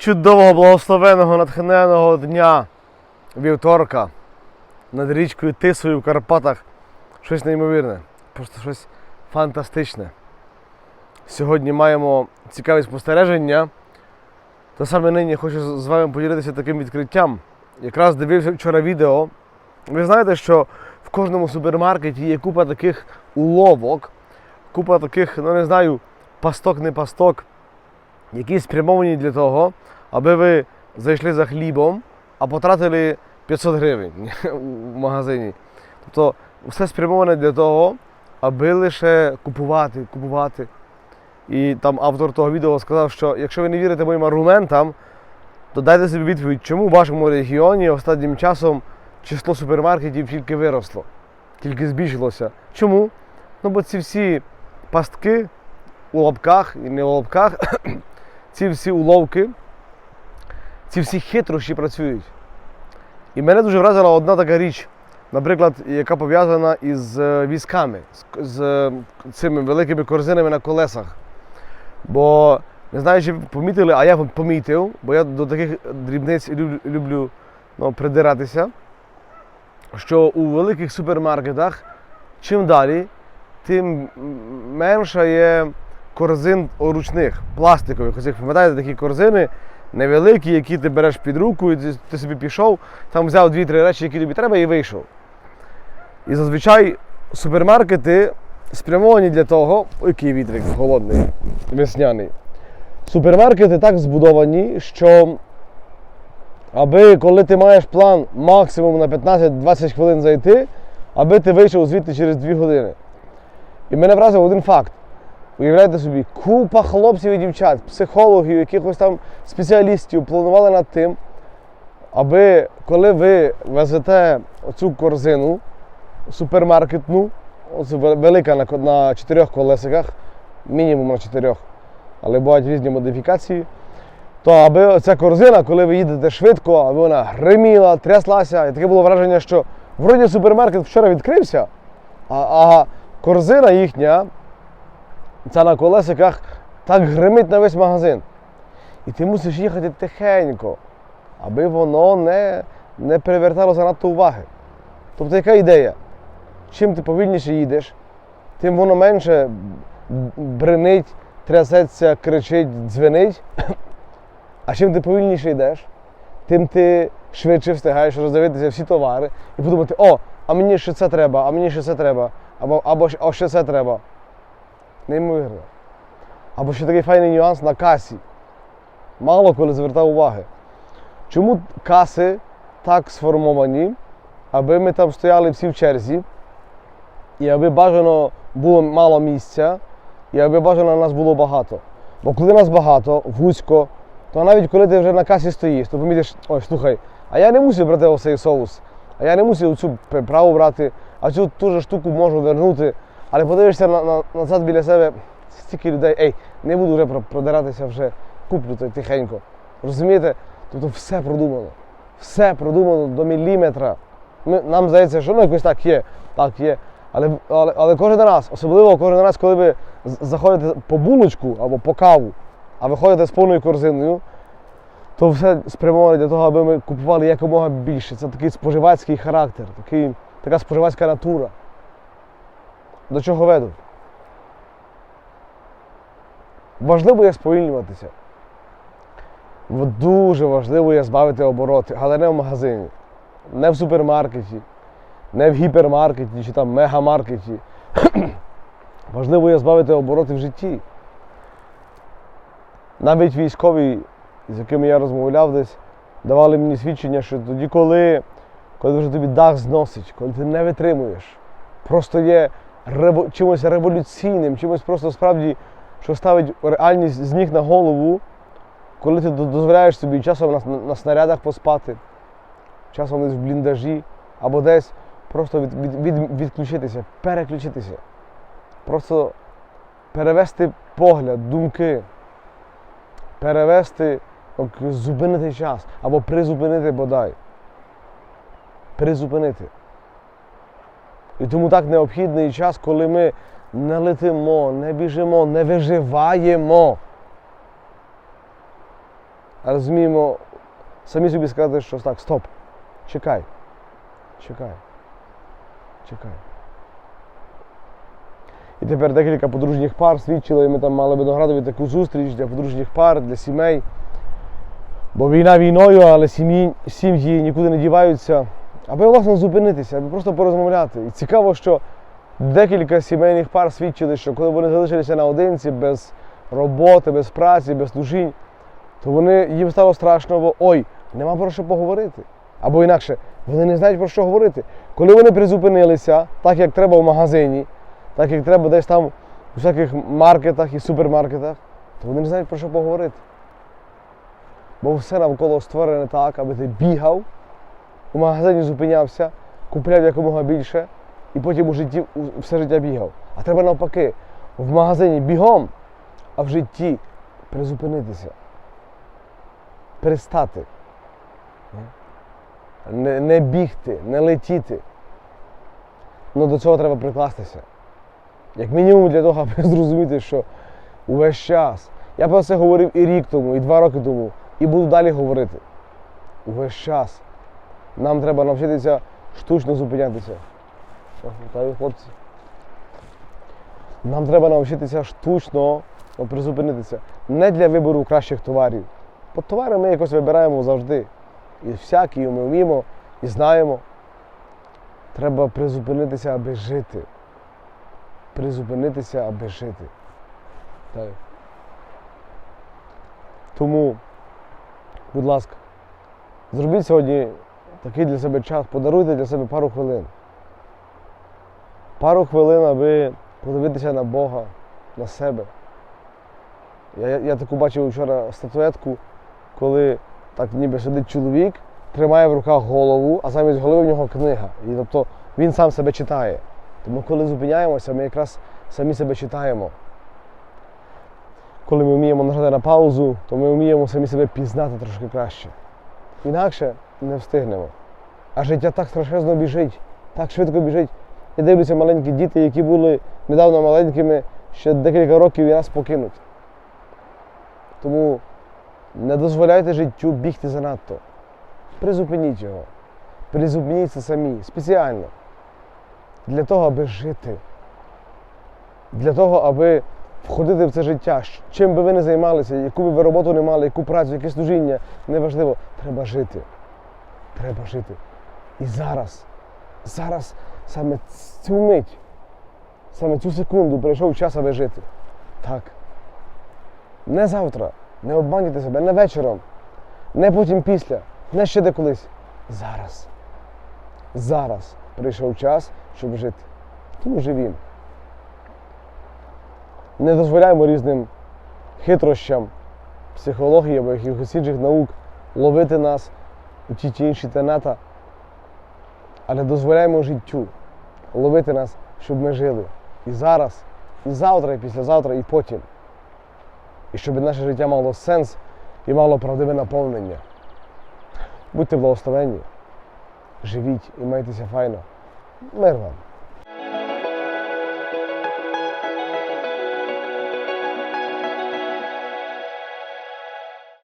чудового, благословеного, натхненного дня вівторка над річкою Тисою в Карпатах. Щось неймовірне, просто щось фантастичне. Сьогодні маємо цікаві спостереження. Та саме нині хочу з вами поділитися таким відкриттям. Якраз дивився вчора відео. Ви знаєте, що в кожному супермаркеті є купа таких уловок, купа таких, ну не знаю, пасток, не пасток, які спрямовані для того, аби ви зайшли за хлібом, а потратили 500 гривень у магазині. Тобто все спрямоване для того, аби лише купувати, купувати. І там автор того відео сказав, що якщо ви не вірите моїм аргументам, то дайте собі відповідь, чому в вашому регіоні останнім часом число супермаркетів тільки виросло, тільки збільшилося. Чому? Ну бо ці всі пастки у лапках і не у лапках, ці всі уловки, ці всі хитрощі працюють. І мене дуже вразила одна така річ, наприклад, яка пов'язана із е, візками, з, е, цими великими корзинами на колесах. Бо не знаю, чи помітили, а я помітив, бо я до таких дрібниць люблю, ну, придиратися, що у великих супермаркетах чим далі, тим менше є корзин ручних, пластикових. Ось, як пам'ятаєте, такі корзини невеликі, які ти береш під руку, і ти, собі пішов, там взяв дві-три речі, які тобі треба, і вийшов. І зазвичай супермаркети спрямовані для того, який вітрик холодний, весняний. Супермаркети так збудовані, що аби коли ти маєш план максимум на 15-20 хвилин зайти, аби ти вийшов звідти через 2 години. І мене вразив один факт. Уявляєте собі, купа хлопців і дівчат, психологів, якихось там спеціалістів планували над тим, аби коли ви везете цю корзину супермаркетну, оцю велика на, на чотирьох колесиках, мінімум на чотирьох, але бувають різні модифікації. То аби ця корзина, коли ви їдете швидко, аби вона гриміла, тряслася, і таке було враження, що вроді супермаркет вчора відкрився, а, а корзина їхня, ця на колесиках, так гримить на весь магазин. І ти мусиш їхати тихенько, аби воно не, не привертало занадто уваги. Тобто яка ідея? Чим ти повільніше їдеш, тим воно менше бренить, трясеться, кричить, дзвенить. А чим ти повільніше йдеш, тим ти швидше встигаєш роздивитися всі товари і подумати, о, а мені ще це треба, а мені ще це треба, або, або ще це треба. Неймовірно. Або ще такий файний нюанс на касі. Мало коли звертав уваги. Чому каси так сформовані, аби ми там стояли всі в черзі, і аби бажано було мало місця, і аби бажано нас було багато. Бо коли нас багато, вузько, то навіть коли ти вже на касі стоїш, то помітиш, ой, слухай, а я не мусив брати оцей соус, а я не мусив цю приправу брати, а цю ту же штуку можу вернути. Але подивишся на, на, назад біля себе, стільки людей, ей, не буду вже продиратися, вже куплю то тихенько. Розумієте? Тобто все продумано. Все продумано до міліметра. Ми, нам здається, що ну якось так є, так є. Але, але, але кожен раз, особливо кожен раз, коли ви заходите по булочку або по каву, а виходите з повною корзиною, то все спрямоване для того, аби ми купували якомога більше. Це такий споживацький характер, такий, така споживацька натура. До чого веду? Важливо є сповільнюватися. Дуже важливо є збавити обороти, але не в магазині, не в супермаркеті, не в гіпермаркеті чи там мегамаркеті. Важливо є збавити обороти в житті. Навіть військові, з якими я розмовляв десь, давали мені свідчення, що тоді, коли, коли вже тобі дах зносить, коли ти не витримуєш, просто є рево- чимось революційним, чимось просто справді, що ставить реальність з ніг на голову, коли ти дозволяєш собі часом на, на снарядах поспати, часом десь в бліндажі або десь просто від, від, від, відключитися, переключитися. Просто перевести погляд, думки, перевести, зупинити час або призупинити бодай. Призупинити. І тому так необхідний час, коли ми не летимо, не біжимо, не виживаємо. а розуміємо самі собі сказати, що так, стоп, чекай, чекай, чекай. І тепер декілька подружніх пар свідчили, ми там мали Виноградові таку зустріч для подружніх пар, для сімей. Бо війна війною, але сім'ї, сім'ї нікуди не діваються, аби власне зупинитися, аби просто порозмовляти. І цікаво, що декілька сімейних пар свідчили, що коли вони залишилися наодинці, без роботи, без праці, без служінь, то вони, їм стало страшно, бо ой, нема про що поговорити. Або інакше, вони не знають про що говорити. Коли вони призупинилися, так як треба в магазині, так як треба десь там у всяких маркетах і супермаркетах, то вони не знають про що поговорити. Бо все навколо створене так, аби ти бігав, у магазині зупинявся, купляв якомога більше і потім у житті все життя бігав. А треба навпаки, в магазині бігом, а в житті призупинитися. Перестати. Не, не бігти, не летіти. Ну до цього треба прикластися. Як мінімум для того, аби зрозуміти, що увесь час. Я про це говорив і рік тому, і два роки тому, і буду далі говорити. Увесь час. Нам треба навчитися штучно зупинятися. Вітаю, хлопці. Нам треба навчитися штучно ну, призупинитися. Не для вибору кращих товарів. Бо товари ми якось вибираємо завжди. І всякі, і ми вміємо, і знаємо. Треба призупинитися, аби жити. Призупинитися, аби жити. Так. Тому, будь ласка, зробіть сьогодні такий для себе час, подаруйте для себе пару хвилин. Пару хвилин, аби подивитися на Бога, на себе. Я, я, таку бачив вчора статуетку, коли так ніби сидить чоловік, тримає в руках голову, а замість голови в нього книга. І тобто він сам себе читає. Тому коли зупиняємося, ми якраз самі себе читаємо. Коли ми вміємо нажати на паузу, то ми вміємо самі себе пізнати трошки краще. Інакше не встигнемо. А життя так страшезно біжить, так швидко біжить. Я дивлюся маленькі діти, які були недавно маленькими, ще декілька років і нас покинуть. Тому не дозволяйте життю бігти занадто. Призупиніть його. Призупиніться самі, спеціально. Для того, аби жити. Для того, аби входити в це життя. Чим би ви не займалися, яку би ви роботу не мали, яку працю, яке служіння, неважливо. Треба жити. Треба жити. І зараз, зараз, саме цю мить, саме цю секунду прийшов час, аби жити. Так. Не завтра, не обманюйте себе, не вечором, не потім після, не ще де колись. Зараз. Зараз прийшов час, щоб жити. Тому живім. Не дозволяємо різним хитрощам психології або якихось інших наук ловити нас у ті чи інші тенета, але дозволяємо життю ловити нас, щоб ми жили. І зараз, і завтра, і післязавтра, і потім. І щоб наше життя мало сенс і мало правдиве наповнення. Будьте благословенні, живіть і майтеся файно. Мир вам!